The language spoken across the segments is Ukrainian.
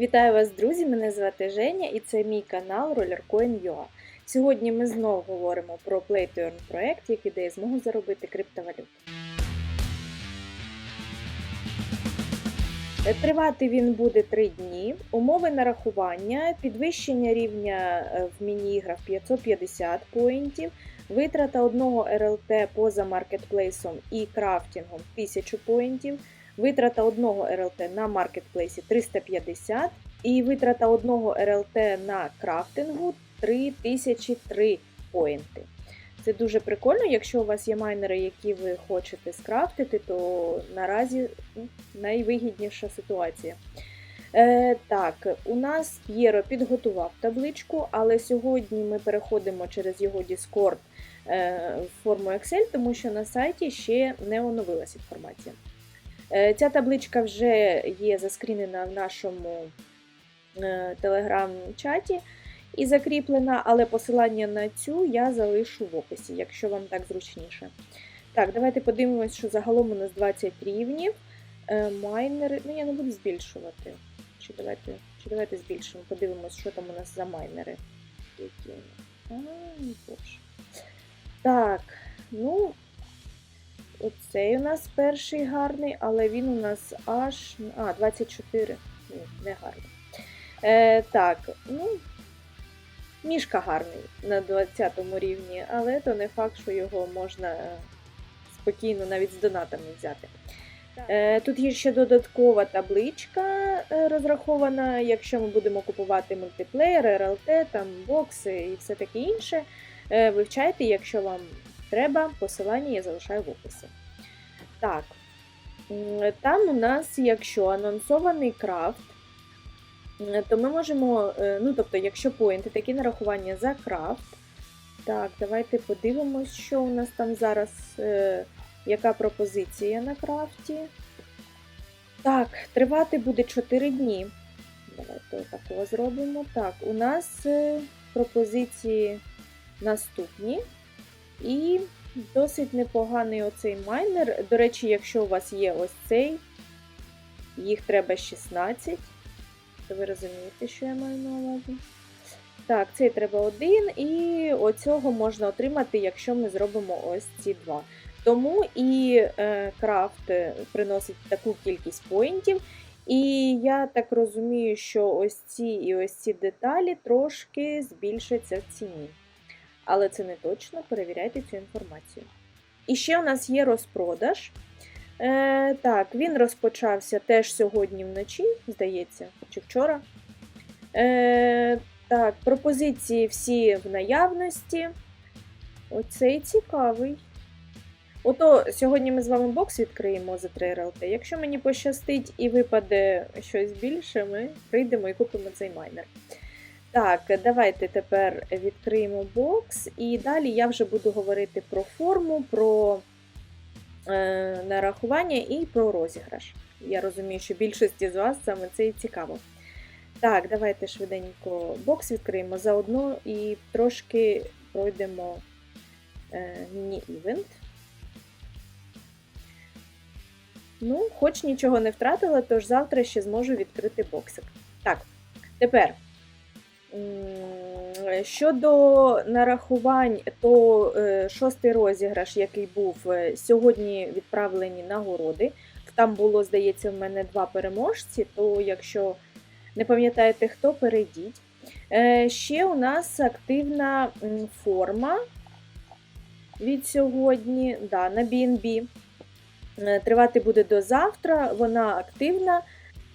Вітаю вас, друзі! Мене звати Женя і це мій канал RollerCoin.ua. Сьогодні ми знову говоримо про Play to Earn проект, який дає змогу заробити криптовалюту. Тривати він буде 3 дні. Умови нарахування, підвищення рівня е, в міні-іграх 550 поінтів, витрата одного РЛТ поза маркетплейсом і крафтингом 1000 поінтів, витрата одного РЛТ на маркетплейсі 350 і витрата одного РЛТ на крафтингу 3003 поінти. Це дуже прикольно. Якщо у вас є майнери, які ви хочете скрафтити, то наразі ну, найвигідніша ситуація. Е, Так, у нас П'єро підготував табличку, але сьогодні ми переходимо через його Discord е, в форму Excel, тому що на сайті ще не оновилась інформація. Е, Ця табличка вже є заскрінена в нашому е, телеграм-чаті і закріплена, але посилання на цю я залишу в описі, якщо вам так зручніше. Так, давайте подивимось, що загалом у нас 20 рівнів. Е, Майнери. Ну, я не буду збільшувати. Чи давайте, чи давайте збільшимо, подивимось, що там у нас за майнери. Які. А, боже. Так, ну. Оцей у нас перший гарний, але він у нас аж. А, 24. Ні, не гарний. Е, Так, ну. Мішка гарний на 20 рівні, але то не факт, що його можна спокійно навіть з донатами взяти. Е, Тут є ще додаткова табличка е, розрахована, якщо ми будемо купувати мультиплеєр, РЛТ, там бокси і все таке інше. Е, Вивчайте, якщо вам треба, посилання я залишаю в описі. Так, там у нас, якщо анонсований крафт, то ми можемо, е, ну тобто, якщо поінти, такі нарахування за крафт. Так, давайте подивимось, що у нас там зараз, е, яка пропозиція на крафті. Так, тривати буде 4 дні. Давайте такого зробимо. Так, у нас е, пропозиції наступні. І досить непоганий оцей майнер. До речі, якщо у вас є ось цей, їх треба 16. То ви розумієте, що я маю на увазі. Так, цей треба один, і оцього можна отримати, якщо ми зробимо ось ці два. Тому і е, крафт е, приносить таку кількість поінтів. І я так розумію, що ось ці і ось ці деталі трошки збільшаться в ціні. Але це не точно, перевіряйте цю інформацію. І ще у нас є розпродаж. Е, Так, він розпочався теж сьогодні вночі, здається, чи вчора. Е, Так, пропозиції всі в наявності. Оцей цікавий. Ото сьогодні ми з вами бокс відкриємо за 3 РЛТ. Якщо мені пощастить і випаде щось більше, ми прийдемо і купимо цей майнер. Так, давайте тепер відкриємо бокс, і далі я вже буду говорити про форму, про е, нарахування і про розіграш. Я розумію, що більшості з вас саме це і цікаво. Так, давайте швиденько бокс відкриємо заодно і трошки пройдемо е, міні-івент. Ну, хоч нічого не втратила, тож завтра ще зможу відкрити боксик. Так, тепер. Щодо нарахувань, то е, шостий розіграш, який був е, сьогодні відправлені нагороди. Там було, здається, в мене два переможці, то якщо не пам'ятаєте хто, перейдіть. Е, Ще у нас активна форма від сьогодні да, на BNB. Тривати буде до завтра, вона активна.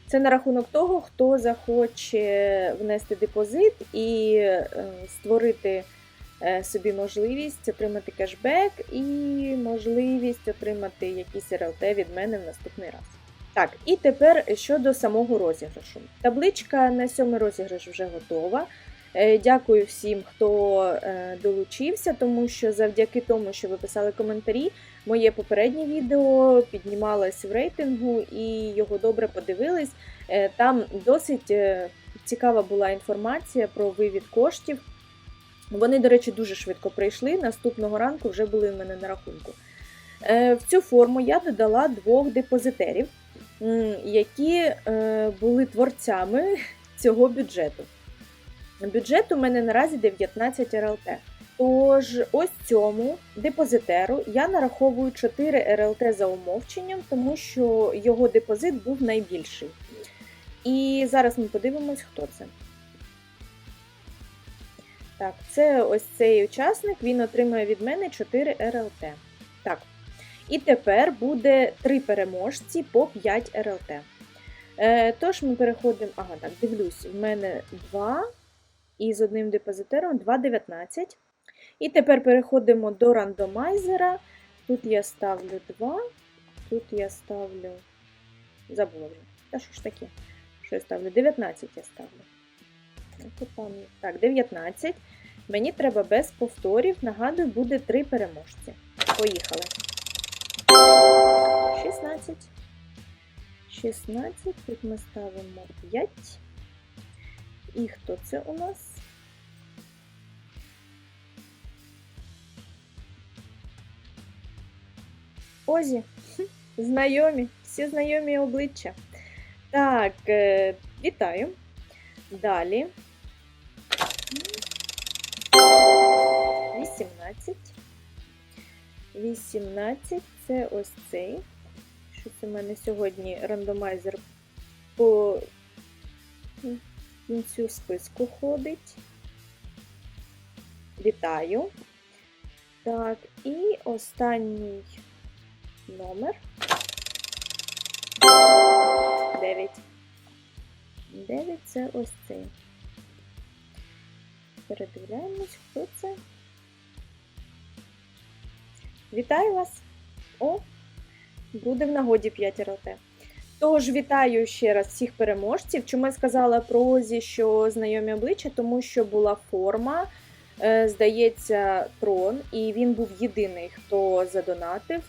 Це на рахунок того, хто захоче внести депозит і е, створити е, собі можливість отримати кешбек і можливість отримати якісь РЛТ від мене в наступний раз. Так, і тепер щодо самого розіграшу. Табличка на сьомий розіграш вже готова. Е, Дякую всім, хто е, долучився, тому що завдяки тому, що ви писали коментарі, моє попереднє відео піднімалось в рейтингу і його добре подивились. Е, Там досить цікава була інформація про вивід коштів. Вони, до речі, дуже швидко прийшли. Наступного ранку вже були в мене на рахунку. В цю форму я додала двох депозитерів. які були творцями цього бюджету. Бюджет у мене наразі 19 РЛТ. Тож, ось цьому депозитеру я нараховую 4 РЛТ за умовченням, тому що його депозит був найбільший. І зараз ми подивимось, хто це. Так, це ось цей учасник, він отримує від мене 4 РЛТ. Так. І тепер буде 3 переможці по 5 РЛТ. Е, тож ми переходимо. Ага, так, дивлюсь, в мене 2 і з одним депозитером 2,19. І тепер переходимо до рандомайзера. Тут я ставлю 2, тут я ставлю. Забула вже. Та що ж таке? Що я ставлю? 19 я ставлю. Ну. Так, 19. Мені треба без повторів. Нагадую, буде 3 переможці. Поїхали. 16. 16. Тут ми ставимо 5. І хто це у нас? Озі. Знайомі, всі знайомі обличчя. Так, е, вітаю. Далі. 18. 18 це ось цей. Що це в мене сьогодні рандомайзер по кінцю списку ходить. Вітаю. Так, і останній номер 9. 9 це ось цей. Передивляємось, хто це. Вітаю вас! О, буде в нагоді 5 РЛТ. Тож вітаю ще раз всіх переможців. Чому я сказала про Озі, що знайомі обличчя, тому що була форма, е, здається, трон, і він був єдиний, хто задонатив.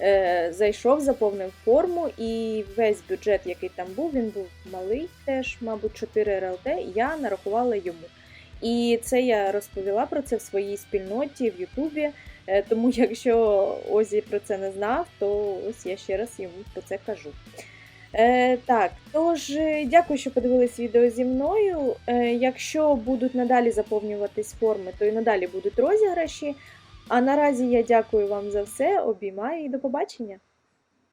Е, Зайшов, заповнив форму, і весь бюджет, який там був, він був малий, теж, мабуть, 4 РЛТ, я нарахувала йому. І це я розповіла про це в своїй спільноті в Ютубі. Е, Тому, якщо Озі про це не знав, то ось я ще раз йому про це кажу. Е, так, тож, е, дякую, що подивились відео зі мною. Е, якщо будуть надалі заповнюватись форми, то і надалі будуть розіграші. А наразі я дякую вам за все, обіймаю і до побачення!